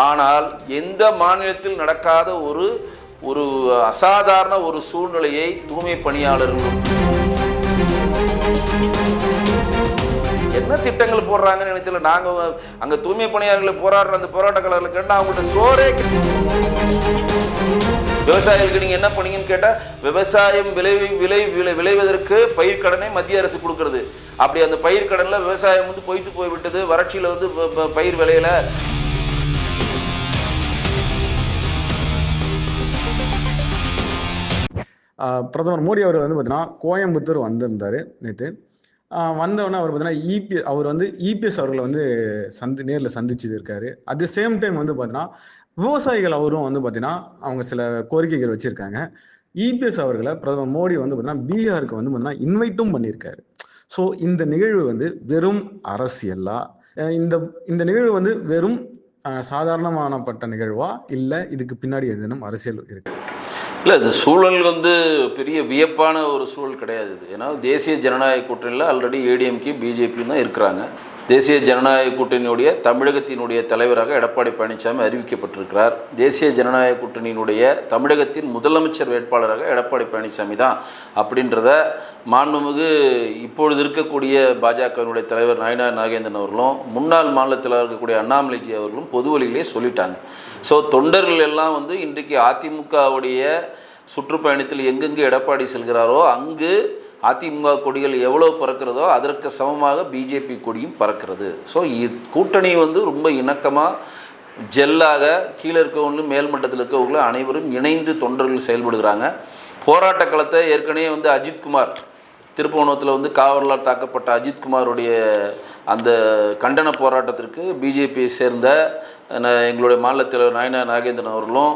ஆனால் எந்த மாநிலத்தில் நடக்காத ஒரு ஒரு அசாதாரண ஒரு சூழ்நிலையை தூய்மை பணியாளர்களும் என்ன திட்டங்கள் போடுறாங்கன்னு எனக்கு தெரியல. நாங்கள் அங்கே தூய்மை பணியாளர்களை போராடுற அந்த போராட்ட கலரில் கேட்டால் அவங்கள்ட்ட சோறே விவசாயிகளுக்கு நீங்கள் என்ன பண்ணீங்கன்னு கேட்டால் விவசாயம் விளைவி விளை விளை விளைவதற்கு பயிர்க்கடனை மத்திய அரசு கொடுக்கறது. அப்படி அந்த பயிர்க்கடனில் விவசாயம் வந்து பொய்த்து போய்விட்டது. வறட்சியில் வந்து பயிர் விளையலை. பிரதமர் மோடி அவர் வந்து பார்த்தீங்கன்னா கோயம்புத்தூர் வந்திருந்தார் நேற்று வந்தவொடனே அவர் பார்த்தீங்கன்னா இபி அவர் வந்து இபிஎஸ் அவர்களை வந்து சந்தி நேரில் சந்திச்சு இருக்காரு. அட் தி சேம் டைம் வந்து பார்த்தீங்கன்னா விவசாயிகள் அவரும் வந்து பார்த்தீங்கன்னா அவங்க சில கோரிக்கைகள் வச்சுருக்காங்க. இபிஎஸ் அவர்களை பிரதமர் மோடி வந்து பார்த்தீங்கன்னா பீகாருக்கு வந்து பார்த்தீங்கன்னா இன்வைட்டும் பண்ணியிருக்காரு ஸோ இந்த நிகழ்வு வந்து வெறும் அரசியலா இந்த இந்த நிகழ்வு வந்து வெறும் சாதாரணமானப்பட்ட நிகழ்வா? இல்லை இதுக்கு பின்னாடி எதுனும் அரசியல் இருக்கு? இல்லை இது சூழல் வந்து பெரிய வியப்பான ஒரு சூழல் கிடையாது. இது ஏன்னா தேசிய ஜனநாயக கூட்டணியில் ஆல்ரெடி ஏடிஎம்கே பிஜேபியும் தான் இருக்கிறாங்க. தேசிய ஜனநாயக கூட்டணியுடைய தமிழகத்தினுடைய தலைவராக எடப்பாடி பழனிசாமி அறிவிக்கப்பட்டிருக்கிறார். தேசிய ஜனநாயக கூட்டணியினுடைய தமிழகத்தின் முதலமைச்சர் வேட்பாளராக எடப்பாடி பழனிசாமி தான். அப்படின்றத மாண்புமிகு இப்பொழுது இருக்கக்கூடிய பாஜகவினுடைய தலைவர் நாயனா நாகேந்திரன் அவர்களும் முன்னாள் மாநிலத்தில் இருக்கக்கூடிய அண்ணாமலைஜி அவர்களும் பொது வழியிலே சொல்லிட்டாங்க. ஸோ தொண்டர்கள் எல்லாம் வந்து இன்றைக்கு அதிமுகவுடைய சுற்றுப்பயணத்தில் எங்கெங்கு எடப்பாடி செல்கிறாரோ அங்கு அதிமுக கொடிகள் எவ்வளோ பறக்கிறதோ அதற்கு சமமாக பிஜேபி கொடியும் பறக்கிறது. ஸோ கூட்டணி வந்து ரொம்ப இணக்கமாக ஜெல்லாக கீழே இருக்கவங்களும் மேல்மட்டத்தில் இருக்கவங்களும் அனைவரும் இணைந்து தொண்டர்கள் செயல்படுகிறாங்க. போராட்ட களத்தை ஏற்கனவே வந்து அஜித்குமார் திருப்புவனத்தில் வந்து காவலால் தாக்கப்பட்ட அஜித்குமாருடைய அந்த கண்டன போராட்டத்திற்கு பிஜேபியை சேர்ந்த எங்களுடைய மாநில தலைவர் நாயனா நாகேந்திரன் அவர்களும்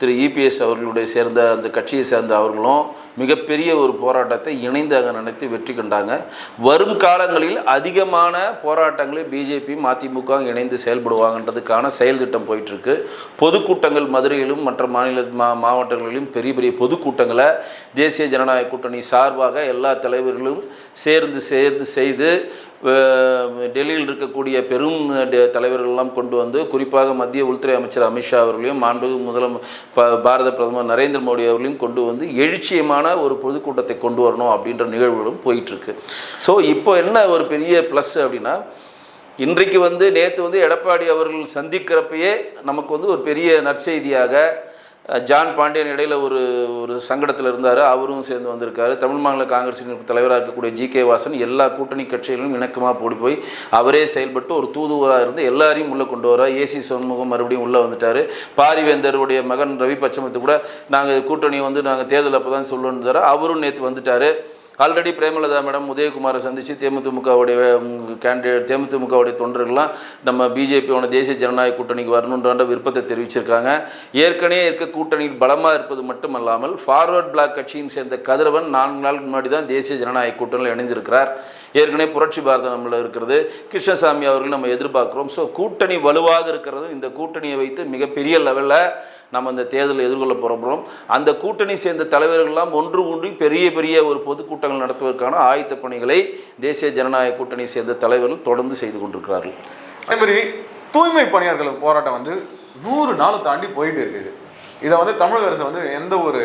திரு. இபிஎஸ் அவர்களுடைய சேர்ந்த அந்த கட்சியை சேர்ந்த அவர்களும் மிகப்பெரிய ஒரு போராட்டத்தை இணைந்தாக நினைத்து நடத்தி வெற்றி கண்டாங்க. வரும் காலங்களில் அதிகமான போராட்டங்களை பிஜேபி மதிமுக இணைந்து செயல்படுவாங்கன்றதுக்கான செயல் திட்டம் போயிட்டுருக்கு. பொதுக்கூட்டங்கள் மதுரையிலும் மற்ற மாநில மா மாவட்டங்களிலும் பெரிய பெரிய பொதுக்கூட்டங்களை தேசிய ஜனநாயக கூட்டணி சார்பாக எல்லா தலைவர்களும் சேர்ந்து சேர்ந்து செய்து டெல்லியில் இருக்கக்கூடிய பெரும் தலைவர்கள்லாம் கொண்டு வந்து குறிப்பாக மத்திய உள்துறை அமைச்சர் அமித்ஷா அவர்களையும் மாண்பு முதலம் ப பாரத பிரதமர் நரேந்திர மோடி அவர்களையும் கொண்டு வந்து எழுச்சியமான ஒரு பொதுக்கூட்டத்தை கொண்டு வரணும் அப்படின்ற நிகழ்வுகளும் போயிட்டுருக்கு. ஸோ இப்போ என்ன ஒரு பெரிய ப்ளஸ் அப்படின்னா இன்றைக்கு வந்து நேற்று வந்து எடப்பாடி அவர்கள் சந்திக்கிறப்பயே நமக்கு வந்து ஒரு பெரிய நற்செய்தியாக ஜான் பாண்டியன் இடையில் ஒரு ஒரு சங்கடத்தில் இருந்தார். அவரும் சேர்ந்து வந்திருக்காரு. தமிழ் மாநில காங்கிரஸின் தலைவராக இருக்கக்கூடிய ஜி கே வாசன் எல்லா கூட்டணி கட்சிகளிலும் இணக்கமாக போடி போய் அவரே செயல்பட்டு ஒரு தூதுவராக இருந்து எல்லாரையும் உள்ளே கொண்டு வர ஏசி சண்முகம் மறுபடியும் உள்ளே வந்துட்டார். பாரிவேந்தருடைய மகன் ரவி பச்சமத்து கூட நாங்கள் கூட்டணி வந்து நாங்கள் தேர்தல் அப்போ தான் சொல்லணுன்னு அவரும் நேற்று வந்துட்டார். ஆல்ரெடி பிரேமலதா மேடம் உதயகுமாரை சந்தித்து தேமுதிமுகவுடைய கேண்டிடேட் தேமுதிமுகவுடைய தொண்டர்கள்லாம் நம்ம பிஜேபியோட தேசிய ஜனநாயக கூட்டணிக்கு வரணுன்ற விருப்பத்தை தெரிவிச்சிருக்காங்க. ஏற்கனவே இருக்க கூட்டணியில் பலமாக இருப்பது மட்டுமல்லாமல் ஃபார்வர்ட் பிளாக் கட்சியின் சேர்ந்த கதிரவன் நான்கு நாளுக்கு முன்னாடி தான் தேசிய ஜனநாயக கூட்டணியில் இணைஞ்சிருக்கிறார் ஏற்கனவே புரட்சி பாரதம் நம்மள இருக்கிறது. கிருஷ்ணசாமி அவர்கள் நம்ம எதிர்பார்க்குறோம். ஸோ கூட்டணி வலுவாக இருக்கிறது இந்த கூட்டணியை வைத்து மிகப்பெரிய லெவலில் நம்ம இந்த தேர்தலை எதிர்கொள்ள போகிறோம் அந்த கூட்டணி சேர்ந்த தலைவர்கள்லாம் ஒன்று கூடி பெரிய பெரிய ஒரு பொதுக்கூட்டங்கள் நடத்துவதற்கான ஆயத்த பணிகளை தேசிய ஜனநாயக கூட்டணி சேர்ந்த தலைவர்கள் தொடர்ந்து செய்து கொண்டிருக்கிறார்கள். அதே மாதிரி தூய்மை பணியாளர்கள் போராட்டம் வந்து நூறு நாள் தாண்டி போயிட்டு இருக்குது. இதை வந்து தமிழக அரசு வந்து எந்த ஒரு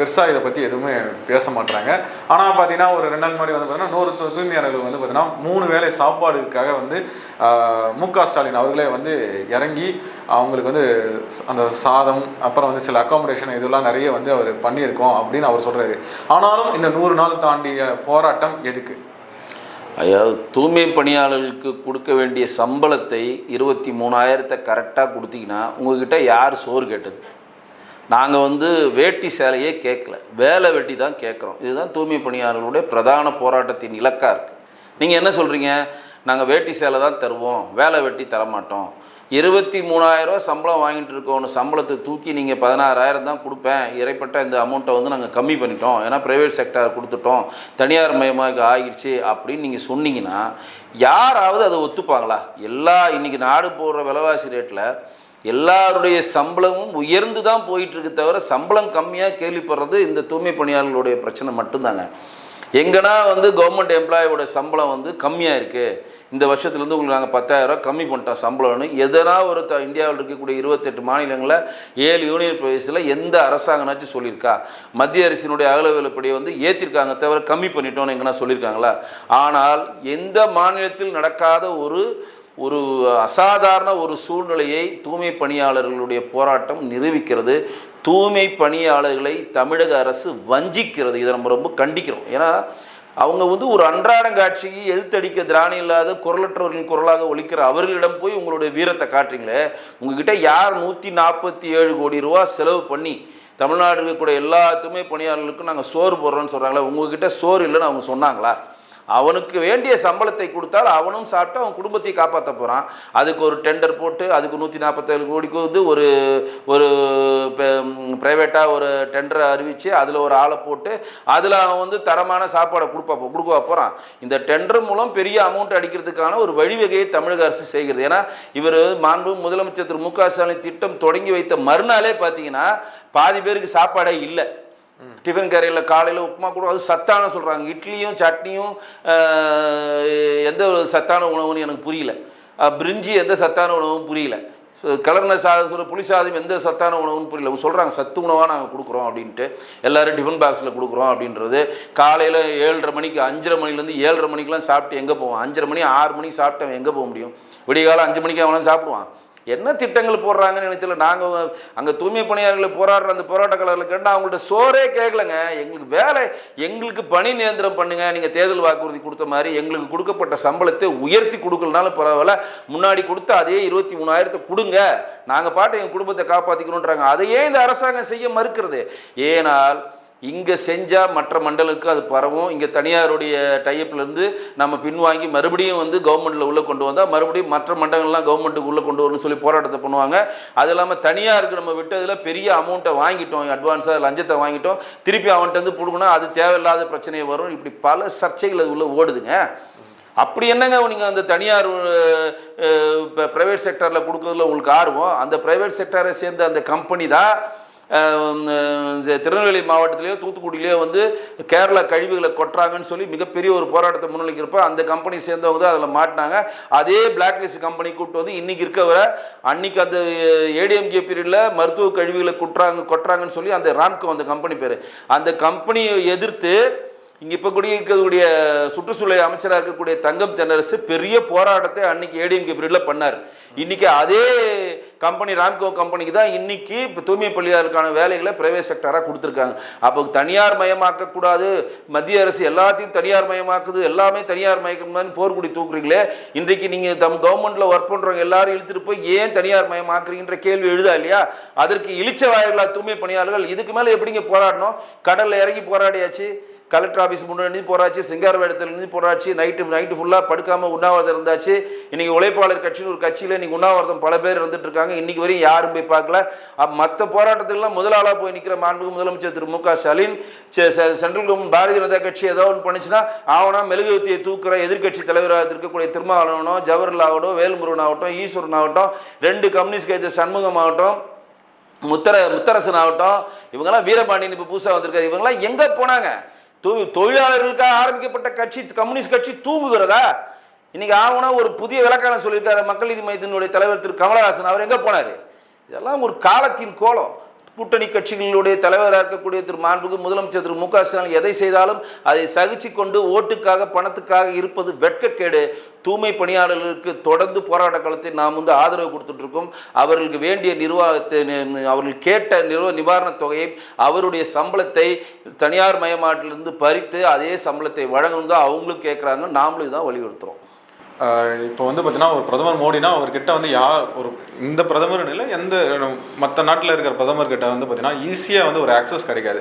பெருசாக இதை பற்றி எதுவுமே பேச மாட்டாங்க ஆனால் பார்த்தீங்கன்னா ஒரு ரெண்டு நாள் முன்னாடி வந்து பார்த்தீங்கன்னா நூறு தூய்மையாளர்கள் வந்து பார்த்தீங்கன்னா மூணு வேளை சாப்பாடுக்காக வந்து மு க ஸ்டாலின் அவர்களே வந்து இறங்கி அவங்களுக்கு வந்து அந்த சாதம் அப்புறம் வந்து சில அக்காமடேஷன் இதெல்லாம் நிறைய வந்து அவர் பண்ணியிருக்கோம் அப்படின்னு அவர் சொல்கிறாரு ஆனாலும் இந்த நூறு நாள் தாண்டிய போராட்டம் எதுக்கு? அதாவது தூய்மை பணியாளர்களுக்கு கொடுக்க வேண்டிய சம்பளத்தை இருபத்தி மூணாயிரத்தை கரெக்டாக கொடுத்தீங்கன்னா உங்ககிட்ட யார் சோறு கேட்டது? நாங்கள் வந்து வேட்டி சேலையே கேட்கல வேலை வெட்டி தான் கேட்குறோம் இதுதான் தூய்மை பணியாளர்களுடைய பிரதான போராட்டத்தின் இலக்காக இருக்குது நீங்கள் என்ன சொல்கிறீங்க நாங்கள் வேட்டி சேலை தான் தருவோம். வேலை வெட்டி தரமாட்டோம். இருபத்தி மூணாயிரரூவா சம்பளம் வாங்கிட்டு இருக்கோன்னு சம்பளத்தை தூக்கி நீங்கள் பதினாறாயிரம் தான் கொடுப்பேன். இறைப்பட்ட இந்த அமௌண்ட்டை வந்து நாங்கள் கம்மி பண்ணிட்டோம். ஏன்னா ப்ரைவேட் செக்டார் கொடுத்துட்டோம். தனியார் மயமாக ஆகிடுச்சு அப்படின்னு நீங்கள் சொன்னீங்கன்னா யாராவது அதை ஒத்துப்பாங்களா? எல்லா இன்றைக்கி நாடு போடுற விலைவாசி ரேட்டில் எல்லாருடைய சம்பளமும் உயர்ந்து தான் போயிட்டுருக்கு தவிர சம்பளம் கம்மியாக கேள்விப்படுறது இந்த தூய்மை பணியாளர்களுடைய பிரச்சனை மட்டும்தாங்க. எங்கன்னா வந்து கவர்மெண்ட் எம்ப்ளாயோட சம்பளம் வந்து கம்மியாக இருக்குது இந்த வருஷத்துலேருந்து உங்களுக்கு நாங்கள் பத்தாயிரரூவா கம்மி பண்ணிட்டோம் சம்பளம்னு. எதனா ஒரு த இந்தியாவில் இருக்கக்கூடிய இருபத்தெட்டு மாநிலங்களில் ஏழு யூனியன் பிரதேசத்தில் எந்த அரசாங்கனாச்சும் சொல்லியிருக்கா. மத்திய அரசினுடைய அகலவிலப்படியை வந்து ஏற்றிருக்காங்க தவிர கம்மி பண்ணிட்டோன்னு எங்கன்னா சொல்லியிருக்காங்களா? ஆனால் எந்த மாநிலத்தில் நடக்காத ஒரு ஒரு அசாதாரண ஒரு சூழ்நிலையை தூய்மை பணியாளர்களுடைய போராட்டம் நிரூபிக்கிறது. தூய்மை பணியாளர்களை தமிழக அரசு வஞ்சிக்கிறது. இதை நம்ம ரொம்ப கண்டிக்கிறோம். ஏன்னா அவங்க வந்து ஒரு அன்றாடங்காட்சிக்கு எதிர்த்தடிக்க திராணி இல்லாத குரலற்றவர்களின் குரலாக ஒழிக்கிற அவர்களிடம் போய் உங்களுடைய வீரத்தை காட்டுறீங்களே. உங்ககிட்ட யார் நூற்றி நாற்பத்தி ஏழு கோடி ரூபா செலவு பண்ணி தமிழ்நாடு இருக்கக்கூடிய எல்லா தூய்மை பணியாளர்களுக்கும் நாங்கள் சோறு போடுறோன்னு சொல்கிறாங்களே உங்ககிட்ட சோறு இல்லைன்னு அவங்க சொன்னாங்களா? அவனுக்கு வேண்டிய சம்பளத்தை கொடுத்தால் அவனும் சாப்பிட்டு அவன் குடும்பத்தை காப்பாற்ற போகிறான் அதுக்கு ஒரு டெண்டர் போட்டு அதுக்கு நூற்றி நாற்பத்தேழு கோடிக்கு வந்து ஒரு ஒரு ப்ரைவேட்டாக ஒரு டெண்டரை அறிவித்து அதில் ஒரு ஆளை போட்டு அதில் அவன் வந்து தரமான சாப்பாடை கொடுப்பா கொடுக்க போகிறான் இந்த டெண்டர் மூலம் பெரிய அமௌண்ட் அடிக்கிறதுக்கான ஒரு வழிவகையை தமிழக அரசு செய்கிறது. ஏன்னா இவர் மாண்பு முதலமைச்சர் திரு மு க ஸ்டாலின் திட்டம் தொடங்கி வைத்த மறுநாளே பார்த்தீங்கன்னா பாதி பேருக்கு சாப்பாடே இல்லை. டிஃபன் கேரியரில் காலையில் உப்புமா கூட அது சத்தான சொல்கிறாங்க இட்லியும் சட்னியும் எந்த ஒரு சத்தான உணவுன்னு எனக்கு புரியல. பிரிஞ்சி எந்த சத்தான உணவும் புரியல. கலர்ன சாதம் சொல்ல புளி சாதம் எந்த சத்தான உணவுன்னு புரியல. அவங்க சொல்கிறாங்க சத்து உணவாக நாங்கள் கொடுக்குறோம் அப்படின்ட்டு. எல்லாரும் டிஃபன் பாக்ஸில் கொடுக்குறோம் அப்படின்றது. காலையில் ஏழரை மணிக்கு அஞ்சரை மணிலேருந்து ஏழரை மணிக்கெலாம் சாப்பிட்டு எங்கே போவான் அஞ்சரை மணி ஆறு மணிக்கு சாப்பிட்டு அவன் எங்கே போக முடியும்? விடிய காலம் அஞ்சு மணிக்கு அவனும் சாப்பிடுவான். என்ன திட்டங்கள் போடுறாங்கன்னு எனக்கு தெரியல. நாங்கள் அங்கே தூய்மை பணியாளர்களை போராடுற அந்த போராட்ட கேட்டால் அவங்கள்ட்ட சோறே கேட்கலங்க எங்களுக்கு வேலை எங்களுக்கு பணி நியந்திரம் பண்ணுங்க. நீங்கள் தேர்தல் வாக்குறுதி கொடுத்த மாதிரி எங்களுக்கு கொடுக்கப்பட்ட சம்பளத்தை உயர்த்தி கொடுக்கலனாலும் பரவாயில்ல. முன்னாடி கொடுத்த அதே இருபத்தி மூணாயிரத்தை கொடுங்க. நாங்கள் பாட்டு எங்கள் குடும்பத்தை காப்பாற்றிக்கணுன்றாங்க அதையே இந்த அரசாங்கம் செய்ய மறுக்கிறது. ஏனால் இங்கே செஞ்சால் மற்ற மண்டலுக்கு அது பரவும். இங்கே தனியாருடைய டைப்லேருந்து நம்ம பின்வாங்கி மறுபடியும் வந்து கவர்மெண்ட்டில் உள்ளே கொண்டு வந்தால் மறுபடியும் மற்ற மண்டலங்கள்லாம் கவர்மெண்ட்டுக்கு உள்ளே கொண்டு வரணும்னு சொல்லி போராட்டத்தை பண்ணுவாங்க. அது இல்லாமல் தனியாருக்கு நம்ம விட்டதில் பெரிய அமௌண்ட்டை வாங்கிட்டோம். அட்வான்ஸாக லஞ்சத்தை வாங்கிட்டோம். திருப்பி அவன்கிட்ட வந்து கொடுக்கணும் அது தேவையில்லாத பிரச்சனை வரும். இப்படி பல சர்ச்சைகள் அது உள்ளே ஓடுதுங்க. அப்படி என்னங்க நீங்கள் அந்த தனியார் இப்போ ப்ரைவேட் செக்டரில் கொடுக்குறதுல உங்களுக்கு ஆர்வம்? அந்த ப்ரைவேட் செக்டரை சேர்ந்த அந்த கம்பெனி தான் திருநெல்வேலி மாவட்டத்திலேயோ தூத்துக்குடியிலேயோ வந்து கேரளா கழிவுகளை கொட்டுறாங்கன்னு சொல்லி மிகப்பெரிய ஒரு போராட்டத்தை முன்வைக்கிறப்ப அந்த கம்பெனி சேர்ந்தவங்க தான் அதில் மாட்டினாங்க. அதே பிளாக்லிஸ்ட் கம்பெனி கூப்பிட்டு வந்து இன்றைக்கி இருக்கவரை அன்னைக்கு அந்த ஏடிஎம்கே பீரியடில் மருத்துவ கழிவுகளை கொட்டுறாங்க கொட்டுறாங்கன்னு சொல்லி அந்த ராம்கோ அந்த கம்பெனி பேர். அந்த கம்பெனியை எதிர்த்து இங்கே இப்போ கூட இருக்கக்கூடிய சுற்றுச்சூழல் அமைச்சராக இருக்கக்கூடிய தங்கம் தென்னரசு பெரிய போராட்டத்தை அன்னைக்கு ஏடிஎம்கே பீரியடில் பண்ணார். இன்னைக்கு அதே கம்பெனி ராம்கோ கம்பெனிக்கு தான் இன்னைக்கு இப்போ தூய்மை பள்ளியாருக்கான வேலைகளை பிரைவேட் செக்டராக கொடுத்துருக்காங்க. அப்போ தனியார் மயமாக்கக்கூடாது மத்திய அரசு எல்லாத்தையும் தனியார் மயமாக்குது. எல்லாமே தனியார் மயக்கணும்னு போர்க்குடி தூக்குறீங்களே. இன்றைக்கு நீங்கள் தம் கவர்மெண்ட்டில் ஒர்க் பண்ணுறவங்க எல்லாரும் இழுத்துட்டு போய் ஏன் தனியார் மயமாக்குறீங்கன்ற கேள்வி எழுதா இல்லையா? அதற்கு இழிச்ச வாயிலா தூய்மை பணியாளர்கள் இதுக்கு மேலே எப்படிங்க போராடணும்? கடலில் இறங்கி போராடியாச்சு. கலெக்டர் ஆஃபீஸ் முன்னாடி போராச்சு சிங்காரவேடத்துலேருந்து போராச்சு நைட்டு நைட்டு ஃபுல்லாக படுக்காமல் உண்ணாவிரதம் இருந்தாச்சு. இன்னைக்கு உழைப்பாளர் கட்சின்னு ஒரு கட்சியில் இன்றைக்கி உண்ணாவிரதம் பல பேர் இருந்துட்டு இருக்காங்க இன்றைக்கி வரையும் யாரும் போய் பார்க்கல. மற்ற போராட்டத்துக்கெல்லாம் முதலாளாக போய் நிற்கிற மாண்புக்கு முதலமைச்சர் திரு மு க ஸ்டாலின் செ- சென்ட்ரல் கவர்மெண்ட் பாரதிய ஜனதா கட்சி ஏதோ ஒன்று பண்ணுச்சுன்னா ஆவனா மெழுகுவத்தியை தூக்குற எதிர்க்கட்சி தலைவராக இருக்கக்கூடிய திருமாவளவனோ ஜவஹர்லாலோ வேல்முருகன் ஆகட்டும் ஈஸ்வரன் ஆகட்டும் ரெண்டு கம்யூனிஸ்ட் கட்சி சண்முகம் ஆகட்டும் முத்தர முத்தரசன் ஆகட்டும் இவங்கெல்லாம் வீரபாண்டியன் இப்போ புதுசாக வந்திருக்காரு. இவங்கெல்லாம் எங்கே போனாங்க? தொழிலாளர்களுக்காக ஆரம்பிக்கப்பட்ட கட்சி கம்யூனிஸ்ட் கட்சி தூங்குகிறதா? இன்னைக்கு ஆகுனா ஒரு புதிய விளக்கான சொல்லியிருக்காரு மக்கள் நீதி மையத்தினுடைய தலைவர் திரு கமலஹாசன். அவர் எங்கே போனார்? இதெல்லாம் ஒரு காலத்தின் கோலம். கூட்டணி கட்சிகளுடைய தலைவராக இருக்கக்கூடிய திரு மாண்புக்கு முதலமைச்சர் திரு மு க ஸ்டாலின் எதை செய்தாலும் அதை சகிச்சு கொண்டு ஓட்டுக்காக பணத்துக்காக இருப்பது வெட்கக்கேடு. தூய்மை பணியாளர்களுக்கு தொடர்ந்து போராட்ட காலத்தில் நாம் வந்து ஆதரவு கொடுத்துட்டு இருக்கோம். அவர்களுக்கு வேண்டிய நிர்வாகத்தை அவர்கள் கேட்ட நிர்வாக நிவாரணத் தொகையை அவருடைய சம்பளத்தை தனியார் மயமாட்டிலிருந்து பறித்து அதே சம்பளத்தை வழங்கணும் தான் அவங்களும் கேட்குறாங்க நாமளும் இதான் வலியுறுத்துறோம். இப்போ வந்து பார்த்தீங்கன்னா ஒரு பிரதமர் மோடினா அவர்கிட்ட வந்து யா ஒரு இந்த பிரதமர்னு இல்லை எந்த மற்ற நாட்டில் இருக்கிற பிரதமர்கிட்ட வந்து பார்த்தீங்கன்னா ஈஸியாக வந்து ஒரு ஆக்சஸ் கிடைக்காது.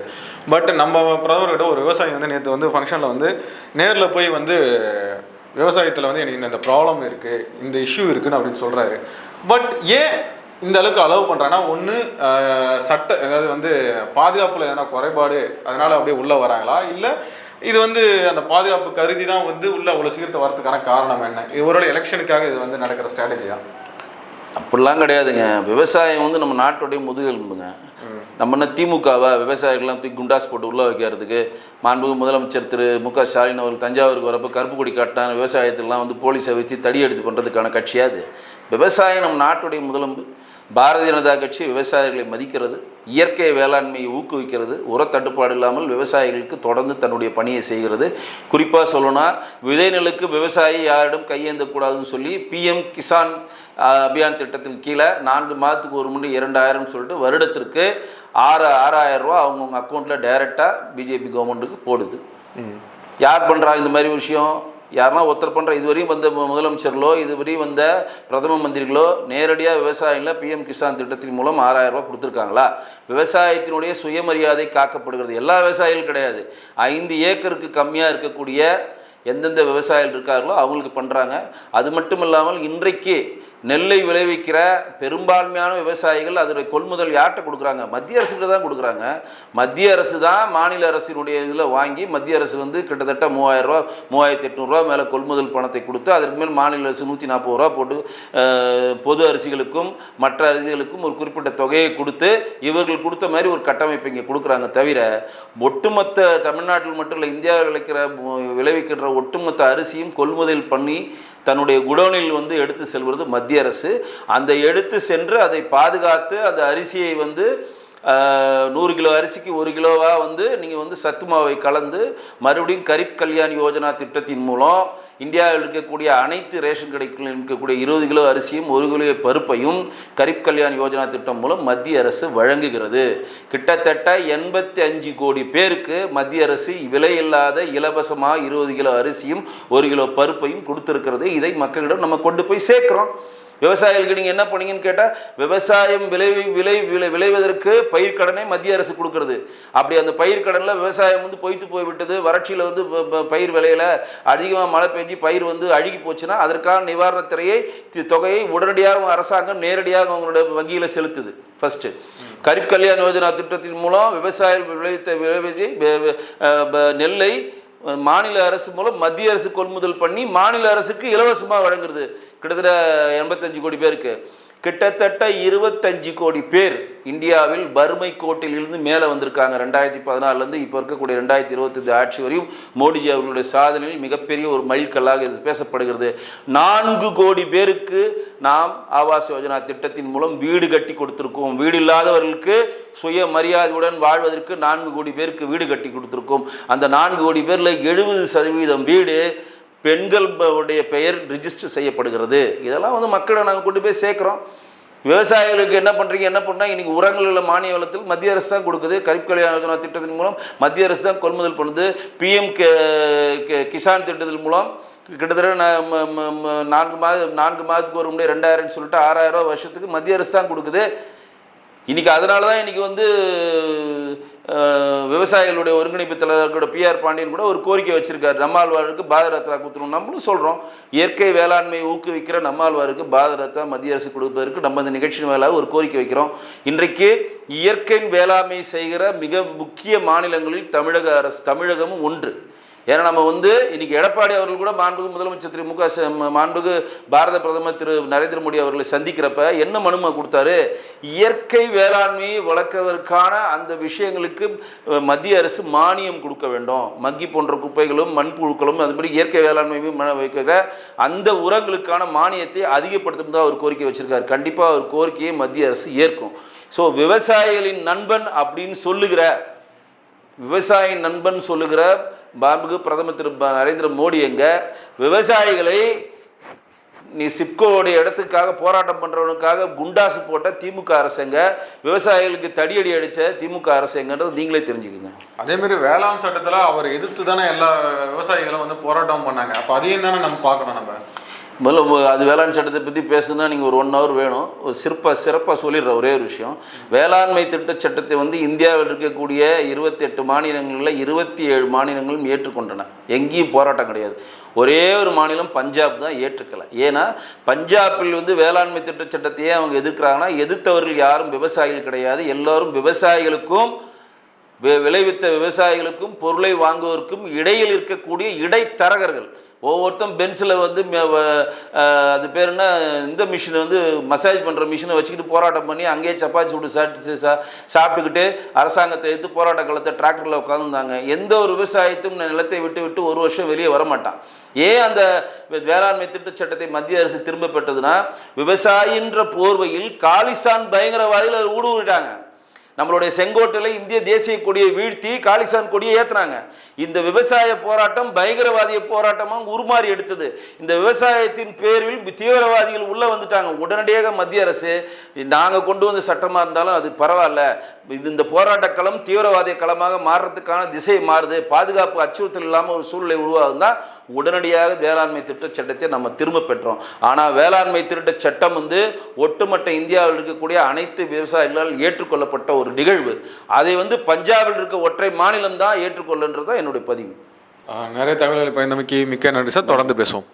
பட் நம்ம பிரதமர்கிட்ட ஒரு விவசாயி வந்து நேற்று வந்து ஃபங்க்ஷனில் வந்து நேரில் போய் வந்து விவசாயத்தில் வந்து எனக்கு இந்த ப்ராப்ளம் இருக்குது இந்த இஷ்யூ இருக்குன்னு அப்படின்னு சொல்கிறாரு பட் ஏன் இந்த அளவுக்கு அலோவ் பண்ணுறாங்கன்னா ஒன்று சட்ட அதாவது வந்து பாதுகாப்பில் எதனா குறைபாடு அதனால் அப்படியே உள்ளே வராங்களா? இல்லை இது வந்து அந்த பாதுகாப்பு கருதி தான் வந்து உள்ள அவ்வளோ சீக்கிரத்தை வரதுக்கான காரணம் என்ன? இவரோட எலெக்ஷனுக்காக இது வந்து நடக்கிற ஸ்ட்ராட்டஜியா அப்படிலாம் கிடையாதுங்க. விவசாயம் வந்து நம்ம நாட்டுடைய முதுகெலும்புங்க. நம்ம என்ன திமுகவா? விவசாயிகள்லாம் தூக்கி குண்டாஸ் போட்டு உள்ள வைக்கிறதுக்கு மாண்புமிகு முதலமைச்சர் திரு மு க ஸ்டாலின் அவர்கள் தஞ்சாவூருக்கு வரப்போ கருப்பு கொடி காட்டினாங்க விவசாயத்திலாம் வந்து போலீஸை வச்சு தடி எடுத்து பண்ணுறதுக்கான கட்சியா அது? விவசாயம் நம்ம நாட்டுடைய முதலம்பு. பாரதிய ஜனதா கட்சி விவசாயிகளை மதிக்கிறது இயற்கை வேளாண்மையை ஊக்குவிக்கிறது உர தட்டுப்பாடு இல்லாமல் விவசாயிகளுக்கு தொடர்ந்து தன்னுடைய பணியை செய்கிறது. குறிப்பாக சொல்லணும்னா விதைநெல்லுக்கு விவசாயி யாரிடம் கையேந்தக்கூடாதுன்னு சொல்லி பிஎம் கிசான் அபியான் திட்டத்தின் கீழே நான்கு மாதத்துக்கு ஒரு முறை இரண்டாயிரம்னு சொல்லிட்டு வருடத்திற்கு ஆறு ஆறாயிரம் ரூபா அவங்கவுங்க அக்கௌண்ட்டில் டைரெக்டாக பிஜேபி கவர்மெண்ட்டுக்கு போடுது. யார் பண்ணுறா இந்த மாதிரி விஷயம்? யாருன்னா ஒருத்தர் பண்ணுற இதுவரையும் வந்த மு- முதலமைச்சர்களோ இதுவரையும் வந்த பிரதம மந்திரிகளோ நேரடியாக விவசாயிகளை பிஎம் கிசான் திட்டத்தின் மூலம் ஆறாயிரம் ரூபாய் கொடுத்துருக்காங்களா? விவசாயத்தினுடைய சுயமரியாதை காக்கப்படுகிறது. எல்லா விவசாயிகளும் கிடையாது. ஐந்து ஏக்கருக்கு கம்மியாக இருக்கக்கூடிய எந்தெந்த விவசாயிகள் இருக்கார்களோ அவங்களுக்கு பண்ணுறாங்க அது மட்டும் இல்லாமல் இன்றைக்கு நெல்லை விளைவிக்கிற பெரும்பான்மையான விவசாயிகள் அதோடைய கொள்முதல் யார்கிட்ட கொடுக்குறாங்க? மத்திய அரசுகிட்ட தான் கொடுக்குறாங்க. மத்திய அரசு தான் மாநில அரசினுடைய இதில் வாங்கி மத்திய அரசு வந்து கிட்டத்தட்ட மூவாயிரரூவா ரூபா மூவாயிரத்தி எட்நூறுரூவா மேலே கொள்முதல் பணத்தை கொடுத்து அதற்கு மேல் மாநில அரசு நூற்றி நாற்பது ரூபா போட்டு பொது அரிசிகளுக்கும் மற்ற அரிசிகளுக்கும் ஒரு குறிப்பிட்ட தொகையை கொடுத்து இவர்கள் கொடுத்த மாதிரி ஒரு கட்டமைப்பு இங்கே கொடுக்குறாங்க தவிர ஒட்டுமொத்த தமிழ்நாட்டில் மட்டும் இல்லை இந்தியாவில் விளைக்கிற விளைவிக்கின்ற ஒட்டுமொத்த அரிசியும் கொள்முதல் பண்ணி தன்னுடைய குடோனில் வந்து எடுத்து செல்வது மத்திய அரசு. அந்த எடுத்து சென்று அதை பாதுகாத்து அந்த அரிசியை வந்து நூறு கிலோ அரிசிக்கு ஒரு கிலோவாக வந்து நீங்கள் வந்து சத்து மாவை கலந்து மறுபடியும் கரிப் கல்யாண் யோஜனா திட்டத்தின் மூலம் இந்தியாவில் இருக்கக்கூடிய அனைத்து ரேஷன் கடைகளில் இருக்கக்கூடிய இருபது கிலோ அரிசியும் ஒரு கிலோ பருப்பையும் கரிப் கல்யாண் யோஜனா திட்டம் மூலம் மத்திய அரசு வழங்குகிறது. கிட்டத்தட்ட எண்பத்தி அஞ்சு கோடி பேருக்கு மத்திய அரசு விலையில்லாத இலவசமாக இருபது கிலோ அரிசியும் ஒரு கிலோ பருப்பையும் கொடுத்துருக்கிறது. இதை மக்களிடம் நம்ம கொண்டு போய் சேர்க்குறோம். விவசாயிகளுக்கு நீங்கள் என்ன பண்ணீங்கன்னு கேட்டால் விவசாயம் விளைவி விளை விளை விளைவதற்கு பயிர்க்கடனை மத்திய அரசு கொடுக்கறது. அப்படி அந்த பயிர்க்கடனில் விவசாயம் வந்து பொய்த்து போய்விட்டது வறட்சியில் வந்து பயிர் விளையில அதிகமாக மழை பெஞ்சு பயிர் வந்து அழுகி போச்சுன்னா அதற்கான நிவாரணத் தொகையை தொகையை உடனடியாக அரசாங்கம் நேரடியாக அவங்களோட வங்கியில் செலுத்துது ஃபஸ்ட்டு கரிப் கல்யாண் யோஜனா திட்டத்தின் மூலம் விவசாய விளைவித்த விளைவித்து நெல்லை மாநில அரசு மூலம் மத்திய அரசு கொள்முதல் பண்ணி மாநில அரசுக்கு இலவசமாக வழங்குறது. கிட்டத்தட்ட எண்பத்தஞ்சு கோடி பேருக்கு. கிட்டத்தட்ட இருபத்தஞ்சு கோடி பேர் இந்தியாவில் வறுமை கோட்டில் இருந்து மேலே வந்திருக்காங்க. ரெண்டாயிரத்தி பதினாலுலேருந்து இப்போ இருக்கக்கூடிய ரெண்டாயிரத்தி இருபத்தஞ்சு ஆட்சி வரையும் மோடிஜி அவர்களுடைய சாதனையில் மிகப்பெரிய ஒரு மைல்கல்லாக இது பேசப்படுகிறது. நான்கு கோடி பேருக்கு நாம் ஆவாஸ் யோஜனா திட்டத்தின் மூலம் வீடு கட்டி கொடுத்துருக்கோம். வீடு இல்லாதவர்களுக்கு சுய மரியாதையுடன் வாழ்வதற்கு நான்கு கோடி பேருக்கு வீடு கட்டி கொடுத்துருக்கோம். அந்த நான்கு கோடி பேரில் எழுபது சதவீதம் வீடு பெண்கள் உடைய பெயர் ரிஜிஸ்டர் செய்யப்படுகிறது. இதெல்லாம் வந்து மக்களை நாங்கள் கொண்டு போய் சேர்க்குறோம். விவசாயிகளுக்கு என்ன பண்ணுறீங்க என்ன பண்ணால் இன்றைக்கி உரங்கள் உள்ள மானிய வளத்தில் மத்திய அரசு தான் கொடுக்குது. கரிப் கல்யாண யோஜனா திட்டத்தின் மூலம் மத்திய அரசு தான் கொள்முதல் பண்ணுது. பிஎம் கிசான் திட்டத்தின் மூலம் கிட்டத்தட்ட நான்கு மாத நான்கு மாதத்துக்கு ஒரு முறை ரெண்டாயிரம்னு சொல்லிட்டு ஆறாயிரம் வருஷத்துக்கு மத்திய அரசு தான் கொடுக்குது. இன்னைக்கு அதனால தான் இன்றைக்கி வந்து விவசாயிகளுடைய ஒருங்கிணைப்பு தலைவர்களோட பிஆர் பாண்டியன் கூட ஒரு கோரிக்கை வச்சிருக்காரு. நம்மாழ்வாருக்கு பாரத ரத்னா கொடுத்துரும் நம்மளும் சொல்கிறோம் இயற்கை வேளாண்மை ஊக்குவிக்கிற நம்மாழ்வாருக்கு பாரத ரத்னா மத்திய அரசு கொடுப்பதற்கு நம்ம இந்த நிகழ்ச்சியின் மேலாக ஒரு கோரிக்கை வைக்கிறோம். இன்றைக்கு இயற்கை வேளாண்மை செய்கிற மிக முக்கிய மாநிலங்களில் தமிழக அரசு தமிழகமும் ஒன்று. ஏன்னா நம்ம வந்து இன்னைக்கு எடப்பாடி அவர்கள் கூட மாண்புகு முதலமைச்சர் திரு மு க மாண்புகு பாரத பிரதமர் திரு நரேந்திர மோடி அவர்களை சந்திக்கிறப்ப என்ன மனுமா கொடுத்தாரு? இயற்கை வேளாண்மையை வளர்க்கவதற்கான அந்த விஷயங்களுக்கு மத்திய அரசு மானியம் கொடுக்க வேண்டும். மக்கி போன்ற குப்பைகளும் மண்புழுக்களும் அதுபடி இயற்கை வேளாண்மையும் வைக்கிற அந்த உரங்களுக்கான மானியத்தை அதிகப்படுத்தும் தான் அவர் கோரிக்கை வச்சிருக்காரு. கண்டிப்பாக அவர் கோரிக்கையை மத்திய அரசு ஏற்கும். ஸோ விவசாயிகளின் நண்பன் அப்படின்னு சொல்லுகிற விவசாய நண்பன் சொல்லுகிற பாம்புக்கு பிரதமர் திரு நரேந்திர மோடி எங்க? விவசாயிகளை நீ சிப்கோடைய இடத்துக்காக போராட்டம் பண்ணுறவனுக்காக குண்டாசு போட்ட திமுக அரசுங்க விவசாயிகளுக்கு தடியடி அடித்த திமுக அரசுங்கன்றது நீங்களே தெரிஞ்சுக்குங்க. அதேமாரி வேளாண் சட்டத்தில் அவர் எதிர்த்து தானே எல்லா விவசாயிகளும் வந்து போராட்டம் பண்ணாங்க. அப்போ அதையும் தானே நம்ம பார்க்கணும் நம்ம? முதல்ல அது வேளாண் சட்டத்தை பற்றி பேசுனா நீங்கள் ஒரு ஒன் ஹவர் வேணும். ஒரு சிறப்பாக சிறப்பாக சொல்லிடுற ஒரே ஒரு விஷயம். வேளாண்மை திட்ட சட்டத்தை வந்து இந்தியாவில் இருக்கக்கூடிய இருபத்தெட்டு மாநிலங்களில் இருபத்தி ஏழு மாநிலங்களும் ஏற்றுக்கொண்டன. எங்கேயும் போராட்டம் கிடையாது. ஒரே ஒரு மாநிலம் பஞ்சாப் தான் ஏற்றுக்கலை. ஏன்னா பஞ்சாபில் வந்து வேளாண்மை திட்ட சட்டத்தையே அவங்க எதிர்க்கிறாங்கன்னா எதிர்த்தவர்கள் யாரும் விவசாயிகள் கிடையாது. எல்லோரும் விவசாயிகளுக்கும் விளைவித்த விவசாயிகளுக்கும் பொருளை வாங்குவதற்கும் இடையில் இருக்கக்கூடிய இடைத்தரகர்கள். ஒவ்வொருத்தன் பென்ஸில் வந்து அது பேர் என்ன? இந்த மிஷினை வந்து மசாஜ் பண்ணுற மிஷினை வச்சுக்கிட்டு போராட்டம் பண்ணி அங்கேயே சப்பாத்தி சுட்டு சாப்பிட்டு சா- சாப்பிட்டுக்கிட்டு அரசாங்கத்தை எடுத்து போராட்ட காலத்தை டிராக்டரில் உட்காந்துருந்தாங்க எந்த ஒரு விவசாயத்தையும் நிலத்தை விட்டு விட்டு ஒரு வருஷம் வெளியே வர மாட்டான் ஏன் அந்த வேளாண்மை திட்ட சட்டத்தை மத்திய அரசு திரும்ப பெற்றதுன்னா விவசாயின்ற போர்வையில் காலிஸ்தான் பயங்கரவாதிகள் ஊடுருவிட்டாங்க. நம்மளுடைய செங்கோட்டையில் இந்திய தேசிய கொடியை வீழ்த்தி காலிஸ்தான் கொடியை ஏற்றுறாங்க இந்த விவசாய போராட்டம் பயங்கரவாதிய போராட்டமாக உருமாறி எடுத்தது. இந்த விவசாயத்தின் பேரில் தீவிரவாதிகள் உள்ளே வந்துட்டாங்க. உடனடியாக மத்திய அரசு நாங்கள் கொண்டு வந்த சட்டமாக இருந்தாலும் அது பரவாயில்ல. இது இந்த போராட்ட களம் தீவிரவாதிய களமாக மாறுறதுக்கான திசை மாறுது. பாதுகாப்பு அச்சுறுத்தல் இல்லாமல் ஒரு சூழ்நிலை உருவாகுதுன்னா உடனடியாக வேளாண்மை திட்டச் சட்டத்தை நம்ம திரும்ப பெற்றோம். ஆனால் வேளாண்மை திருட்டச் சட்டம் வந்து ஒட்டுமொத்த இந்தியாவில் இருக்கக்கூடிய அனைத்து விவசாயிகளால் ஏற்றுக்கொள்ளப்பட்ட ஒரு நிகழ்வு. அதை வந்து பஞ்சாபில் இருக்க ஒற்றை மாநிலம் தான் ஏற்றுக்கொள்ளுன்றது தான் என்னுடைய பதிவு. நிறைய தகவல்களை பயந்தமைக்கு மிக்க நன்றி சார். தொடர்ந்து பேசுவோம்.